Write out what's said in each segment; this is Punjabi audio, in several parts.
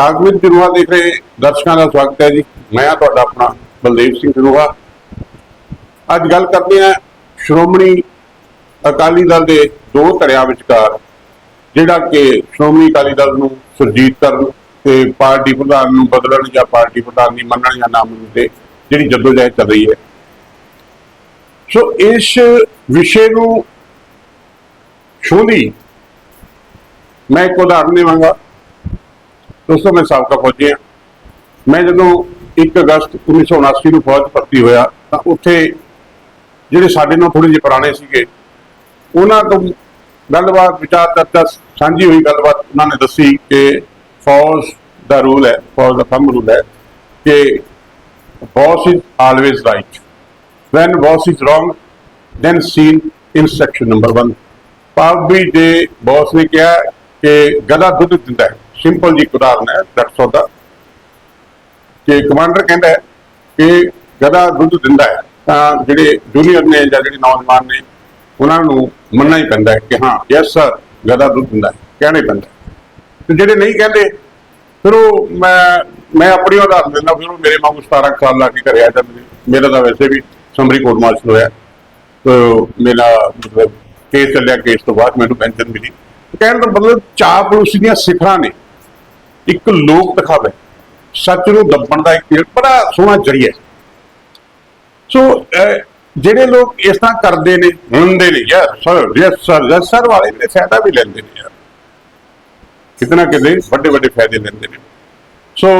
ਕਾਗਵਿੰਦ ਜਰੂਹਾ ਦੇਖ ਰਹੇ ਦਰਸ਼ਕਾਂ ਦਾ ਸਵਾਗਤ ਹੈ ਜੀ। ਮੈਂ ਹਾਂ ਤੁਹਾਡਾ ਆਪਣਾ ਬਲਦੇਵ ਸਿੰਘ ਜਰੂਹਾ ਅੱਜ ਗੱਲ ਕਰਦੇ ਹਾਂ ਸ਼੍ਰੋਮਣੀ ਅਕਾਲੀ ਦਲ ਦੇ ਦੋ ਧੜਿਆਂ ਵਿਚਕਾਰ, ਜਿਹੜਾ ਕਿ ਸ਼੍ਰੋਮਣੀ ਅਕਾਲੀ ਦਲ ਨੂੰ ਸੁਰਜੀਤ ਕਰਨ ਤੇ ਪਾਰਟੀ ਪ੍ਰਧਾਨ ਨੂੰ ਬਦਲਣ ਜਾਂ ਪਾਰਟੀ ਪ੍ਰਧਾਨ ਦੀ ਮੰਨਣ ਜਾਂ ਨਾ ਮੰਨਣ ਤੇ ਜਿਹੜੀ ਜਦੋਜਹਿਦ ਚੱਲ ਰਹੀ ਹੈ। ਸੋ ਇਸ ਵਿਸ਼ੇ ਨੂੰ ਛੋਲੀ ਮੈਂ ਇੱਕ ਉਦਾਹਰਨ ਦੇਵਾਂਗਾ। ਦੋਸਤੋ ਮੈਂ ਸਾਬਕਾ ਫੌਜੀ ਹਾਂ। ਮੈਂ ਜਦੋਂ 1 ਅਗਸਤ 1979 ਨੂੰ ਫੌਜ ਭਰਤੀ ਹੋਇਆ, ਤਾਂ ਉੱਥੇ ਜਿਹੜੇ ਸਾਡੇ ਨਾਲ ਥੋੜੇ ਜਿਹੇ ਪੁਰਾਣੇ ਸੀਗੇ, ਉਹਨਾਂ ਤੋਂ ਗੱਲਬਾਤ, ਵਿਚਾਰ ਚਰਚਾ, ਸਾਂਝੀ ਹੋਈ ਗੱਲਬਾਤ ਉਹਨਾਂ ਨੇ ਦੱਸੀ ਕਿ ਫੌਜ ਦਾ ਰੂਲ ਹੈ, ਫੌਜ ਦਾ ਥੰਮ ਰੂਲ ਹੈ ਕਿ boss is always right when boss is wrong then see in number number 1 ਭਾਵ ਵੀ ਜੇ boss ਨੇ ਕਿਹਾ ਕਿ ਗਧਾ ਦੁੱਧ ਦਿੰਦਾ ਹੈ ਸਿੰਪਲ ਜੀ ਉਦਾਹਰਨ ਹੈ ਦੈਟਸ ਦਾ ਕਿ ਕਮਾਂਡਰ ਕਹਿੰਦਾ ਹੈ ਕਿ ਗਧਾ ਦੁੱਧ ਦਿੰਦਾ ਹੈ, ਤਾਂ ਜਿਹੜੇ ਜੂਨੀਅਰ ਨੇ ਜਾਂ ਜਿਹੜੇ ਨੌਜਵਾਨ ਨੇ, ਉਹਨਾਂ ਨੂੰ ਮੰਨਣਾ ਹੀ ਪੈਂਦਾ ਹੈ ਕਿ ਹਾਂ ਯੈਸ ਸਰ ਗਧਾ ਦੁੱਧ ਦਿੰਦਾ ਹੈ, ਕਹਿਣਾ ਪੈਂਦਾ ਤੇ ਜਿਹੜੇ ਨਹੀਂ ਕਹਿੰਦੇ, ਫਿਰ ਉਹ ਮੈਂ ਮੈਂ ਆਪਣੀ ਉਦਾਹਰਨ ਦਿੰਦਾ, ਫਿਰ ਉਹ ਮੇਰੇ ਵਾਂਗੂ 17 ਕੁ ਸਾਲ ਲਾ ਕੇ ਘਰੇ ਆ ਮੇਰਾ ਤਾਂ ਵੈਸੇ ਵੀ ਸਮਰੀ ਕੋਰਟ ਮਾਰਸ਼ਲ ਹੋਇਆ। ਤੇ ਮੇਰਾ ਮਤਲਬ ਕੇਸ ਚੱਲਿਆ ਕੇਸ ਤੋਂ ਬਾਅਦ ਮੈਨੂੰ ਪੈਨਸ਼ਨ ਮਿਲੀ। ਕਹਿਣ ਦਾ ਮਤਲਬ ਚਾਹ ਚਾਪਲੂਸੀ ਦੀਆਂ ਸਿਖਰਾਂ ਨੇ। ਇੱਕ ਲੋਕ ਦਿਖਾਵਾ। ਸੱਚ ਨੂੰ ਦੱਬਣ ਦਾ ਇੱਕ ਬੜਾ ਸੋਹਣਾ ਜਰੀਆ ਸੋ ਜਿਹੜੇ ਲੋਕ ਇਸ ਤਰ੍ਹਾਂ ਕਰਦੇ ਨੇ ਹੁੰਦੇ ਨੇ, ਯਾਰ, sir, yes sir yes, sir ਵਾਲੇ ਨੇ ਫਾਇਦਾ ਵੀ ਲੈਂਦੇ ਨੇ ਯਾਰ। ਕਿਤਨਾ ਕਿਤੇ ਵੱਡੇ ਵੱਡੇ ਫਾਇਦੇ ਲੈਂਦੇ ਨੇ। ਸੋ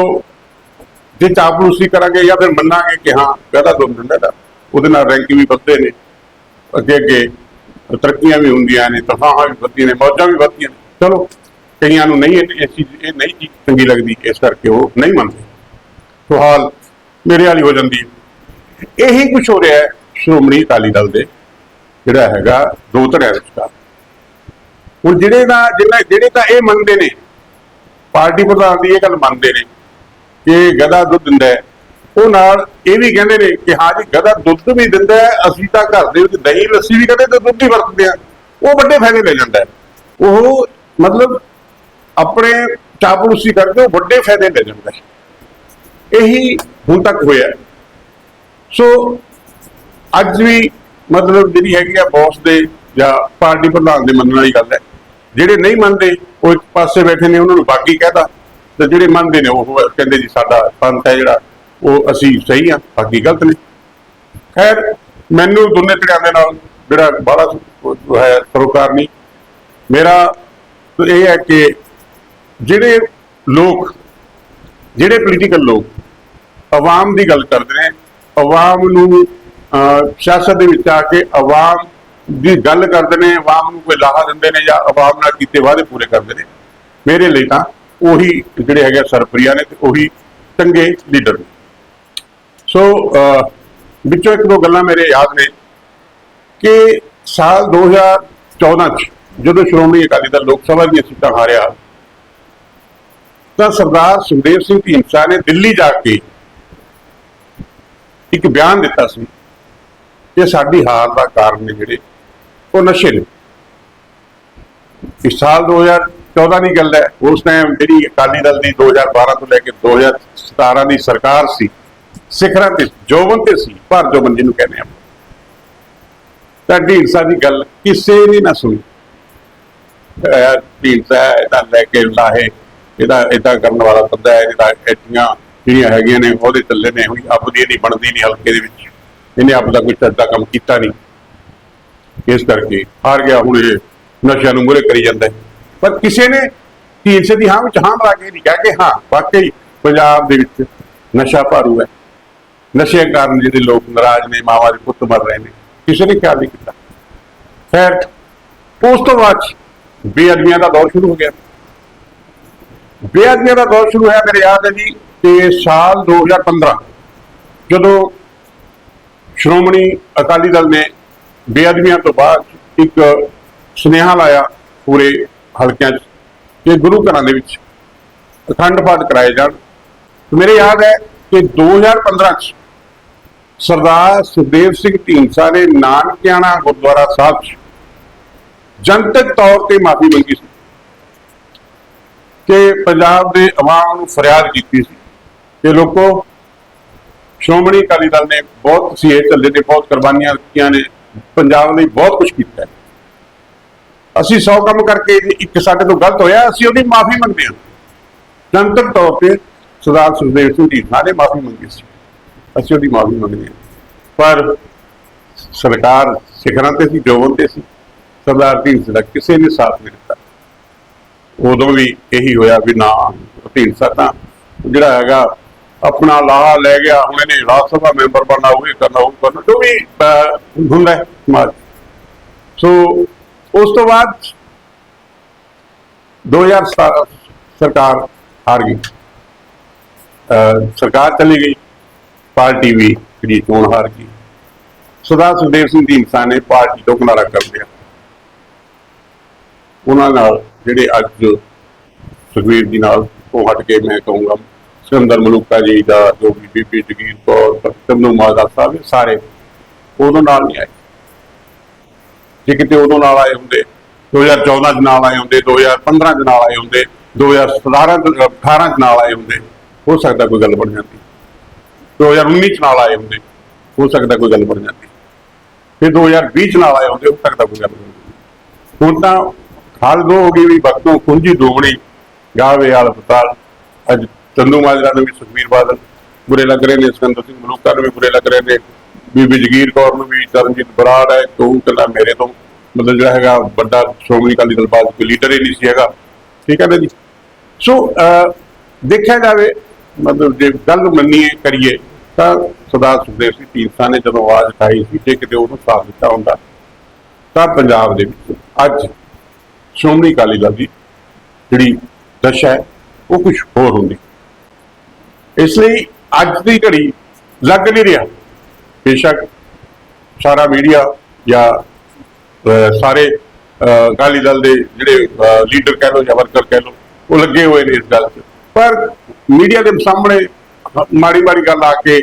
ਜੇ ਚਾਪਲੂਸੀ ਕਰਾਂਗੇ ਜਾਂ ਫਿਰ ਮੰਨਾਂਗੇ ਕਿ ਹਾਂ ਗਦਾ ਦੁੱਧ ਦਿੰਦਾ ਉਹਦੇ ਨਾਲ ਰੈਂਕ ਵੀ ਵੱਧਦੇ ਨੇ। ਅੱਗੇ ਅੱਗੇ ਤਰੱਕੀਆਂ ਵੀ ਹੁੰਦੀਆਂ ਨੇ, ਤਨਖਾਹਾਂ ਵੀ ਵੱਧਦੀਆਂ ਨੇ, ਮੌਜਾਂ ਵੀ ਵੱਧਦੀਆਂ ਨੇ। ਚਲੋ ਕਈਆਂ ਨੂੰ ਨਹੀਂ, ਇਹ ਚੀਜ਼, ਇਹ ਨਹੀਂ ਚੀਜ਼ ਚੰਗੀ ਲੱਗਦੀ, ਇਸ ਕਰਕੇ ਉਹ ਨਹੀਂ ਮੰਨਦੇ। ਸੋ ਹਾਲ ਮੇਰੇ ਵਾਲੀ ਹੋ ਜਾਂਦੀ ਇਹੀ ਕੁਝ ਹੋ ਰਿਹਾ ਹੈ ਸ਼੍ਰੋਮਣੀ ਅਕਾਲੀ ਦਲ ਦੇ, ਜਿਹੜਾ ਹੈਗਾ ਦੋ ਧੜਿਆਂ ਵਿਚਕਾਰ। ਹੁਣ ਜਿਹੜੇ ਦਾ ਜਿਹਨਾਂ ਜਿਹੜੇ ਤਾਂ ਇਹ ਮੰਨਦੇ ਨੇ, ਪਾਰਟੀ ਪ੍ਰਧਾਨ ਦੀ ਇਹ ਗੱਲ ਮੰਨਦੇ ਨੇ ਕਿ ਗਧਾ ਦੁੱਧ ਦਿੰਦਾ ਹੈ, ਉਹ ਨਾਲ ਇਹ ਵੀ ਕਹਿੰਦੇ ਨੇ ਕਿ ਹਾਂ ਜੀ, ਗਧਾ ਦੁੱਧ ਵੀ ਦਿੰਦਾ ਹੈ, ਅਸੀਂ ਤਾਂ ਘਰ ਦੇ ਵਿੱਚ ਦਹੀਂ, ਲੱਸੀ ਵੀ ਕਹਿੰਦੇ ਤੇ ਦੁੱਧ ਹੀ ਵਰਤਦੇ ਆ ਉਹ ਵੱਡੇ ਫਾਇਦੇ ਲੈ ਜਾਂਦਾ ਉਹ ਮਤਲਬ ਆਪਣੇ ਚਾਪਲੂਸੀ ਕਰਦੇ ਉਹ ਵੱਡੇ ਫਾਇਦੇ ਲੈ ਜਾਂਦਾ ਇਹੀ ਹੁਣ ਤੱਕ ਹੋਇਆ ਸੋ ਅੱਜ ਵੀ ਮਤਲਬ ਜਿਹੜੀ ਹੈਗੀ ਆ ਬੌਸ ਦੇ ਜਾਂ ਪਾਰਟੀ ਪ੍ਰਧਾਨ ਦੇ ਮੰਨਣ ਵਾਲੀ ਗੱਲ ਹੈ। ਜਿਹੜੇ ਨਹੀਂ ਮੰਨਦੇ, ਉਹ ਇੱਕ ਪਾਸੇ ਬੈਠੇ ਨੇ, ਉਹਨਾਂ ਨੂੰ ਬਾਕੀ ਕਹਦਾ ਤੇ ਜਿਹੜੇ ਮੰਨਦੇ ਨੇ, ਉਹ ਕਹਿੰਦੇ ਜੀ ਸਾਡਾ ਪੰਥ ਹੈ ਜਿਹੜਾ, ਉਹ ਅਸੀਂ ਸਹੀ ਆ, ਬਾਕੀ ਗਲਤ ਨੇ। ਖੈਰ, ਮੈਨੂੰ ਦੋਨੇ ਧੜਿਆਂ ਦੇ ਨਾਲ ਜਿਹੜਾ ਬੜਾ ਹੈ, ਸਰੋਕਾਰ ਨਹੀਂ। ਮੇਰਾ ਇਹ ਹੈ ਕਿ ਜਿਹੜੇ ਲੋਕ, ਜਿਹੜੇ ਪੋਲੀਟੀਕਲ ਲੋਕ ਆਵਾਮ ਦੀ ਗੱਲ ਕਰਦੇ ਨੇ, ਆਵਾਮ ਨੂੰ ਸਿਆਸਤ ਦੇ ਵਿੱਚ ਆ ਕੇ ਆਵਾਮ ਦੀ ਗੱਲ ਕਰਦੇ ਨੇ, ਆਵਾਮ ਨੂੰ ਕੋਈ ਲਾਹਾ ਦਿੰਦੇ ਨੇ ਜਾਂ ਆਵਾਮ ਨਾਲ ਕੀਤੇ ਵਾਅਦੇ ਪੂਰੇ ਕਰਦੇ ਨੇ, ਮੇਰੇ ਲਈ ਤਾਂ ਉਹੀ ਜਿਹੜੇ ਹੈਗੇ ਆ ਸਰਪ੍ਰਿਆ ਨੇ ਤੇ ਉਹੀ ਚੰਗੇ ਲੀਡਰ ਨੇ। ਸੋ ਵਿੱਚੋਂ ਇੱਕ ਦੋ ਗੱਲਾਂ ਮੇਰੇ ਯਾਦ ਨੇ ਕਿ ਸਾਲ 2014 ਚ ਜਦੋਂ ਸ਼੍ਰੋਮਣੀ ਅਕਾਲੀ ਦਲ ਲੋਕ ਸਭਾ ਦੀਆਂ ਸੀਟਾਂ ਹਾਰਿਆ ਤਾਂ ਸਰਦਾਰ ਸੁਖਦੇਵ ਸਿੰਘ ਢੀਂਡਸਾ ਨੇ ਦਿੱਲੀ ਜਾ ਕੇ ਇੱਕ ਬਿਆਨ ਦਿੱਤਾ ਸੀ ਕਿ ਸਾਡੀ ਹਾਰ ਦਾ ਕਾਰਨ ਨੇ ਜਿਹੜੇ ਉਹ ਨਸ਼ੇ ਨੇ। ਇਸ ਸਾਲ 2014 ਦੀ ਗੱਲ ਹੈ। ਉਸ ਟਾਈਮ ਜਿਹੜੀ ਅਕਾਲੀ ਦਲ ਦੀ 2012 ਤੋਂ ਲੈ ਕੇ 2017 ਦੀ ਸਰਕਾਰ ਸੀ, ਸਿਖਰਾਂ ਤੇ ਜੋਬਨ ਤੇ ਸੀ ਪਰ ਜੋਬਨ ਜਿਹਨੂੰ ਕਹਿੰਦੇ ਆ। ਤਾਂ ਢੀਂਡਸਾ ਦੀ ਗੱਲ ਕਿਸੇ ਨੇ ਨਾ ਸੁਣੀ। ਅਹ ਢੀਂਡਸਾ ਇਹਦਾ ਲੈ ਕੇ ਲਾਹੇ ਇਹਦਾ ਇਦਾਂ ਕਰਨ ਵਾਲਾ ਬੰਦਾ ਹੈ ਇਹਦਾ ਐਟੀਆਂ ਜਿਹੜੀਆਂ ਹੈਗੀਆਂ ਨੇ ਉਹਦੇ ਥੱਲੇ ਨੇ ਹੋਈ ਅੱਬ ਦੀ ਨਹੀਂ ਬਣਦੀ, ਨਹੀਂ ਹਲਕੇ ਦੇ ਵਿੱਚ। ਇਹਨੇ ਅੱਬ ਦਾ ਕੋਈ ਚੱਜਦਾ ਕੰਮ ਕੀਤਾ ਨਹੀਂ। ਇਸ ਕਰਕੇ ਹਾਰ ਗਿਆ ਹੁਣ ਇਹ ਨਸ਼ਿਆਂ ਨੂੰ ਮੂਹਰੇ ਕਰੀ ਜਾਂਦਾ ਪਰ ਕਿਸੇ ਨੇ ਢੀਂਡਸੇ ਦੀ ਹਾਂ ਵਿੱਚ ਹਾਂ ਮਿਲਾ ਕੇ ਨਹੀਂ ਕਿਹਾ ਕਿ ਹਾਂ, ਵਾਕਈ ਪੰਜਾਬ ਦੇ ਵਿੱਚ ਨਸ਼ਾ ਭਾਰੂ ਹੈ। ਨਸ਼ੇ ਕਾਰਨ ਜਿਹੜੇ ਲੋਕ ਨਾਰਾਜ਼ ਨੇ, ਮਾਵਾਂ ਦੇ ਪੁੱਤ ਮਰ ਰਹੇ ਨੇ, ਕਿਸੇ ਨੇ ਖਿਆਲ ਨਹੀਂ ਕੀਤਾ। ਖੈਰ, ਉਸ ਤੋਂ ਬਾਅਦ ਬੇਅਦਬੀਆਂ ਦਾ ਦੌਰ ਸ਼ੁਰੂ ਹੋ ਗਿਆ। ਬੇਅਦਬੀਆਂ ਦਾ ਦੌਰ ਸ਼ੁਰੂ ਹੋਇਆ ਮੇਰੇ ਯਾਦ ਹੈ ਜੀ ਕਿ ਸਾਲ 2015 ਜਦੋਂ ਸ਼੍ਰੋਮਣੀ ਅਕਾਲੀ ਦਲ ਨੇ ਬੇਅਦਬੀਆਂ ਤੋਂ ਬਾਅਦ ਇੱਕ ਸੁਨੇਹਾ ਲਾਇਆ ਪੂਰੇ ਹਲਕਿਆਂ 'ਚ ਕਿ ਗੁਰੂ ਘਰਾਂ ਦੇ ਵਿੱਚ ਅਖੰਡ ਪਾਠ ਕਰਾਏ ਜਾਣ। ਮੇਰੇ ਯਾਦ ਹੈ ਕਿ 2015 ਚ ਸਰਦਾਰ ਸੁਖਦੇਵ ਸਿੰਘ ਢੀਂਡਸਾ ਨੇ ਨਾਨਕਿਆਣਾ ਗੁਰਦੁਆਰਾ ਸਾਹਿਬ 'ਚ ਜਨਤਕ ਤੌਰ ਤੇ ਮਾਫੀ ਮੰਗੀ ਸੀ। ਕਿ ਪੰਜਾਬ ਦੇ ਆਵਾਮ ਨੂੰ ਫਰਿਆਦ ਕੀਤੀ ਸੀ ਕਿ ਲੋਕੋ, ਸ਼੍ਰੋਮਣੀ ਅਕਾਲੀ ਦਲ ਨੇ ਬਹੁਤ ਸੀਏ ਚੱਲੇ ਨੇ ਬਹੁਤ ਕੁਰਬਾਨੀਆਂ ਦਿੱਤੀਆਂ ਨੇ, ਪੰਜਾਬ ਲਈ ਬਹੁਤ ਕੁਝ ਕੀਤਾ ਅਸੀਂ 100 ਕੰਮ ਕਰਕੇ ਇੱਕ ਸਾਡੇ ਤੋਂ ਗਲਤ ਹੋਇਆ, ਅਸੀਂ ਉਹਦੀ ਮਾਫੀ ਮੰਗਦੇ ਹਾਂ। ਜਨਤਕ ਤੌਰ ਤੇ ਸਰਦਾਰ ਸੁਖਦੇਵ ਸਿੰਘ ਢੀਂਡਸਾ ਨੇ ਮਾਫੀ ਮੰਗੀ ਸੀ। ਅਸੀਂ ਉਹਦੀ ਮਾਫੀ ਮੰਗਦੇ ਹਾਂ। ਪਰ ਸਰਕਾਰ ਸਿਖਰਾਂ ਤੇ ਸੀ, ਜੋਬਨ ਤੇ ਸੀ। ਸਰਦਾਰ ਢੀਂਡਸਾ ਦਾ ਕਿਸੇ ਨੇ ਸਾਥ ਨਹੀਂ ਉਦੋਂ ਵੀ ਇਹੀ ਹੋਇਆ ਵੀ ਨਾ ਢੀਂਡਸਾ ਤਾਂ ਜਿਹੜਾ ਹੈਗਾ, ਆਪਣਾ ਲਾਹਾ ਲੈ ਗਿਆ, ਹੁਣ ਇਹਨੇ ਰਾਜ ਸਭਾ ਮੈਂਬਰ ਬਣਨਾ ਉਹ ਵੀ ਕਰਨਾ ਉਹ ਕਰਨਾ ਜੋ ਵੀ ਹੁੰਦਾ ਸਮਾਜ। ਸੋ, ਉਸ ਤੋਂ ਬਾਅਦ 2017 ਸਰਕਾਰ ਹਾਰ ਗਈ। ਸਰਕਾਰ ਚਲੀ ਗਈ। ਪਾਰਟੀ ਵੀ ਜਿਹੜੀ ਚੋਣ ਹਾਰ ਗਈ। ਸਰਦਾਰ ਸੁਖਦੇਵ ਸਿੰਘ ਢੀਂਡਸਾ ਨੇ ਪਾਰਟੀ ਤੋਂ ਕਿਨਾਰਾ ਕਰ ਲਿਆ। ਉਹਨਾਂ ਨਾਲ ਜਿਹੜੇ ਅੱਜ ਸੁਖਵੀਰ ਜੀ ਨਾਲ ਤੋਂ ਹਟ ਕੇ ਮੈਂ ਕਹੂੰਗਾ, ਸਿਕੰਦਰ ਮਲੂਕਾ ਜੀ ਦਾ ਜੋ ਵੀ ਬੀਬੀ ਜਗੀਰ ਕੌਰ ਚੰਨੂ ਮਾਦਾ ਸਾਹਿਬ ਸਾਰੇ ਉਦੋਂ ਨਾਲ ਨਹੀਂ ਆਏ। ਜੇ ਕਿਤੇ ਉਦੋਂ ਨਾਲ ਆਏ ਹੁੰਦੇ 2014 ਚ ਨਾਲ ਆਏ ਹੁੰਦੇ 2015 ਚ ਨਾਲ ਆਏ ਹੁੰਦੇ 2017 ਚ 18 ਚ ਨਾਲ ਆਏ ਹੁੰਦੇ, ਹੋ ਸਕਦਾ ਕੋਈ ਗੱਲ ਬਣ ਜਾਂਦੀ। 2019 ਚ ਨਾਲ ਆਏ ਹੁੰਦੇ, ਹੋ ਸਕਦਾ ਕੋਈ ਗੱਲ ਬਣ ਜਾਂਦੀ। ਫਿਰ 2020 ਚ ਨਾਲ ਆਏ ਹੁੰਦੇ, ਹੋ ਸਕਦਾ ਕੋਈ ਗੱਲ ਬਣ ਜਾਂਦੀ। ਹੁਣ ਤਾਂ ਹਾਲ ਦੋ ਹੋ ਗਈ ਵੀ ਵਕਤੋਂ ਕੁੰਜੀ ਦੋਗਣੀ ਗਾਵੇ ਵਾਲ ਪਤਾਲ ਅੱਜ ਚੰਦੂ ਮਾਜਰਾ ਨੂੰ ਵੀ ਸੁਖਵੀਰ ਬਾਦਲ ਬੁਰੇ ਲੱਗ ਰਹੇ ਨੇ ਸਿਕੰਦਰ ਸਿੰਘ ਮਲੂਕਾ ਨੂੰ ਵੀ ਬੁਰੇ ਲੱਗ ਰਹੇ ਨੇ। ਬੀਬੀ ਜਗੀਰ ਕੌਰ ਨੂੰ ਵੀ ਚਰਨਜੀਤ ਬਰਾੜ ਹੈ ਤੂੰ ਕਹਿੰਦਾ ਮੇਰੇ ਤੋਂ। ਮਤਲਬ ਜਿਹੜਾ ਹੈਗਾ ਵੱਡਾ ਸ਼੍ਰੋਮਣੀ ਅਕਾਲੀ ਦਲ ਬਾਦ ਕੋਈ ਲੀਡਰ ਹੀ ਨਹੀਂ ਸੀ ਹੈਗਾ। ਠੀਕ ਹੈ ਨਾ ਜੀ? ਸੋ ਅਹ, ਦੇਖਿਆ ਜਾਵੇ ਮਤਲਬ ਜੇ ਗੱਲ ਮੰਨੀਏ ਕਰੀਏ ਤਾਂ ਸਰਦਾਰ ਸੁਖਦੇਵ ਸਿੰਘ ਢੀਂਡਸਾ ਨੇ ਜਦੋਂ ਆਵਾਜ਼ ਉਠਾਈ ਸੀ ਜੇ ਕਿਤੇ ਉਹਨੂੰ ਸਾਥ ਦਿੱਤਾ ਹੁੰਦਾ ਤਾਂ ਪੰਜਾਬ ਦੇ ਵਿੱਚ ਅੱਜ ਸ਼੍ਰੋਮਣੀ ਅਕਾਲੀ ਦਲ ਦੀ ਜਿਹੜੀ ਦਸ਼ਾ ਹੈ, ਉਹ ਕੁਝ ਹੋਰ ਹੁੰਦੀ। ਇਸ ਲਈ ਅੱਜ ਦੀ ਘੜੀ ਲੱਗ ਨਹੀਂ ਰਿਹਾ। ਬੇਸ਼ੱਕ ਸਾਰਾ ਮੀਡੀਆ ਜਾਂ ਸਾਰੇ ਅਕਾਲੀ ਦਲ ਦੇ ਜਿਹੜੇ ਲੀਡਰ ਕਹਿ ਲਓ ਜਾਂ ਵਰਕਰ ਕਹਿ ਲਓ, ਉਹ ਲੱਗੇ ਹੋਏ ਨੇ ਇਸ ਗੱਲ 'ਚ। ਪਰ ਮੀਡੀਆ ਦੇ ਸਾਹਮਣੇ ਮਾੜੀ ਮਾੜੀ ਗੱਲ ਆ ਕੇ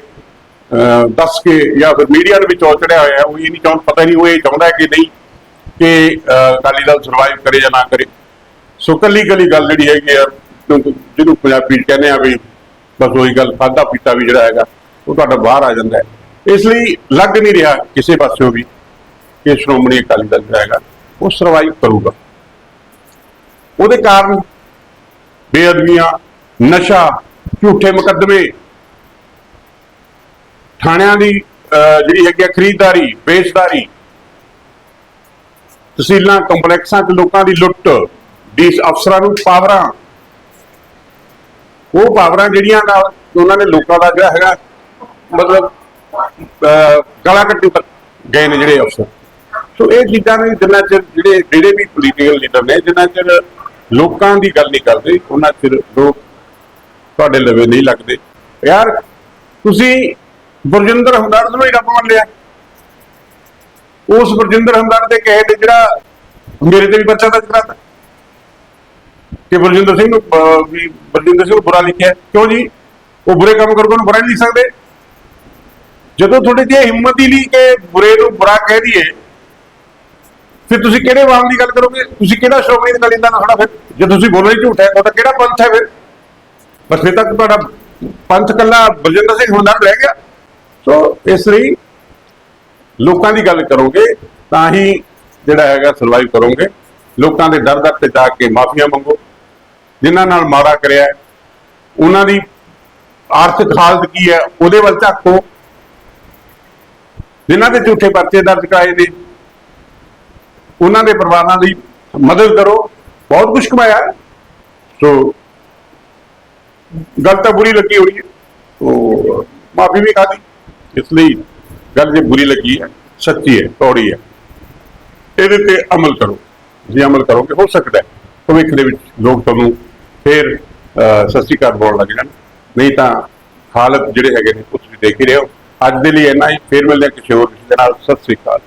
ਦੱਸ ਕੇ ਜਾਂ ਫਿਰ ਮੀਡੀਆ ਦੇ ਵਿੱਚ ਚੜਿਆ ਹੋਇਆ, ਉਹ ਇਹ ਨਹੀਂ ਚਾਹੁੰਦਾ, ਪਤਾ ਨਹੀਂ ਉਹ ਇਹ ਚਾਹੁੰਦਾ ਕਿ ਨਹੀਂ। ਕਿ ਅਕਾਲੀ ਦਲ ਸਰਵਾਈਵ ਕਰੇ ਜਾਂ ਨਾ ਕਰੇ। ਸੋ ਕੱਲੀ ਕੱਲੀ ਗੱਲ ਜਿਹੜੀ ਹੈਗੀ ਆ, ਕਿਉਂਕਿ ਜਿਹਨੂੰ ਪੰਜਾਬੀ ਕਹਿੰਦੇ ਆ ਵੀ ਬਸ ਉਹੀ ਗੱਲ ਖਾਦਾ ਪੀਤਾ ਵੀ ਜਿਹੜਾ ਹੈਗਾ, ਉਹ ਤੁਹਾਡਾ ਬਾਹਰ ਆ ਜਾਂਦਾ ਹੈ। ਇਸ ਲਈ ਲੱਗ ਨਹੀਂ ਰਿਹਾ ਕਿਸੇ ਪਾਸਿਓਂ ਵੀ ਕਿ ਸ਼੍ਰੋਮਣੀ ਅਕਾਲੀ ਦਲ ਜਿਹੜਾ ਹੈਗਾ, ਉਹ ਸਰਵਾਈਵ ਕਰੂਗਾ। ਉਹਦੇ ਕਾਰਨ ਬੇਅਦਬੀਆਂ, ਨਸ਼ਾ, ਝੂਠੇ ਮੁਕੱਦਮੇ, ਥਾਣਿਆਂ ਦੀ ਜਿਹੜੀ ਹੈਗੀ ਆ ਖਰੀਦਦਾਰੀ, ਵੇਚਦਾਰੀ ਤਹਿਸੀਲਾਂ, ਕੰਪਲੈਕਸਾਂ 'ਚ ਲੋਕਾਂ ਦੀ ਲੁੱਟ ਡੀਸ ਅਫਸਰਾਂ ਨੂੰ ਪਾਵਰਾਂ। ਉਹ ਪਾਵਰਾਂ ਜਿਹੜੀਆਂ ਨਾਲ ਉਹਨਾਂ ਨੇ ਲੋਕਾਂ ਦਾ ਜਿਹੜਾ ਹੈਗਾ, ਮਤਲਬ ਗਲਾ ਕੱਟੀ ਤੱਕ ਗਏ ਨੇ ਜਿਹੜੇ ਅਫਸਰ ਸੋ ਇਹ ਚੀਜ਼ਾਂ ਨੇ ਜਿੰਨਾ ਚਿਰ ਜਿਹੜੇ ਜਿਹੜੇ ਵੀ ਪੋਲੀਟੀਕਲ ਲੀਡਰ ਨੇ, ਜਿੰਨਾ ਚਿਰ ਲੋਕਾਂ ਦੀ ਗੱਲ ਨਹੀਂ ਕਰਦੇ, ਉਹਨਾਂ ਚਿਰ ਲੋਕ ਤੁਹਾਡੇ ਲਵੇ ਨਹੀਂ ਲੱਗਦੇ। ਯਾਰ, ਤੁਸੀਂ ਬਰਜਿੰਦਰ ਹਮਦਰਦ ਨੂੰ ਹੀ ਰੱਬ ਮੰਨ ਲਿਆ। ਉਸ ਬਰਜਿੰਦਰ ਹਮਦਰਦ ਦੇ ਕਹੇ ਤੇ ਜਿਹੜਾ ਮੇਰੇ ਤੇ ਵੀ ਬੱਚਾ ਦਰਜ ਕਰਾਤਾ। ਕਿ ਬਰਜਿੰਦਰ ਸਿੰਘ ਨੂੰ ਵੀ ਬਰਜਿੰਦਰ ਸਿੰਘ ਨੂੰ ਬੁਰਾ ਲਿਖਿਆ। ਕਿਉਂ ਜੀ? ਉਹ ਬੁਰੇ ਕੰਮ ਕਰਕੇ ਉਹਨੂੰ ਬੁਰਾ ਨਹੀਂ ਲਿਖ ਸਕਦੇ। ਜਦੋਂ ਤੁਹਾਡੇ 'ਚ ਹਿੰਮਤ ਹੀ ਨਹੀਂ ਕਿ ਬੁਰੇ ਨੂੰ ਬੁਰਾ ਕਹਿ ਦਈਏ, ਫਿਰ ਤੁਸੀਂ ਕਿਹੜੇ ਵਾਮ ਦੀ ਗੱਲ ਕਰੋਗੇ? ਤੁਸੀਂ ਕਿਹੜਾ ਸ਼੍ਰੋਮਣੀ ਅਕਾਲੀ ਦਲ ਨਾਲ ਖੜਾ ਫਿਰ? ਜੇ ਤੁਸੀਂ ਬੋਲੋ ਹੀ ਝੂਠ ਹੈ ਤੁਹਾਡਾ ਕਿਹੜਾ ਪੰਥ ਹੈ ਫਿਰ? ਬਸ ਫਿਰ ਤੱਕ ਤੁਹਾਡਾ ਪੰਥ ਕੱਲਾ ਬਲਜਿੰਦਰ ਸਿੰਘ ਹੁੰਦਾਰ ਰਹਿ ਗਿਆ। ਸੋ ਇਸ ਲਈ ਲੋਕਾਂ ਦੀ ਗੱਲ ਕਰੋਗੇ ਤਾਂ ਹੀ ਜਿਹੜਾ ਹੈਗਾ ਸਰਵਾਈਵ ਕਰੋਗੇ। ਲੋਕਾਂ ਦੇ ਦਰ ਦਰ ਤੇ ਜਾ ਕੇ ਮਾਫੀਆਂ ਮੰਗੋ। ਜਿਨ੍ਹਾਂ ਨਾਲ ਮਾੜਾ ਕਰਿਆ ਉਹਨਾਂ ਦੀ ਆਰਥਿਕ ਹਾਲਤ ਕੀ ਹੈ, ਉਹਦੇ ਵੱਲ ਝਾਕੋ ਜਿਨ੍ਹਾਂ ਦੇ ਝੂਠੇ ਪਰਚੇ ਦਰਜ ਕਰਾਏ ਨੇ, ਉਹਨਾਂ ਦੇ ਪਰਿਵਾਰਾਂ ਦੀ ਮਦਦ ਕਰੋ। ਬਹੁਤ ਕੁਝ ਕਮਾਇਆ ਸੋ, ਗੱਲ ਤਾਂ ਬੁਰੀ ਲੱਗੀ ਹੋਣੀ ਹੈ। ਸੋ ਮਾਫੀ ਵੀ ਖਾਦੀ ਇਸ ਲਈ ਗੱਲ ਜੇ ਬੁਰੀ ਲੱਗੀ ਹੈ ਸੱਚੀ ਹੈ ਕੌੜੀ ਹੈ ਇਹਦੇ ਤੇ ਅਮਲ ਕਰੋ। ਜੇ ਅਮਲ ਕਰੋਗੇ ਹੋ ਸਕਦਾ ਹੈ। ਭਵਿੱਖ ਦੇ ਵਿੱਚ ਲੋਕ ਤੁਹਾਨੂੰ ਫਿਰ ਅਹ, ਸਤਿ ਸ਼੍ਰੀ ਅਕਾਲ ਬੋਲਣ ਲੱਗ ਜਾਣ। ਨਹੀਂ ਤਾਂ ਹਾਲਤ ਜਿਹੜੇ ਹੈਗੇ ਨੇ ਕੁਝ ਵੀ ਦੇਖ ਹੀ ਰਹੇ ਹੋ। ਅੱਜ ਦੇ ਲਈ ਇੰਨਾ ਹੀ ਫਿਰ ਮਿਲਦੇ ਹਾਂ ਕਿਸੇ ਹੋਰ ਵਿਸ਼ੇ ਦੇ ਨਾਲ। ਸਤਿ ਸ਼੍ਰੀ ਅਕਾਲ।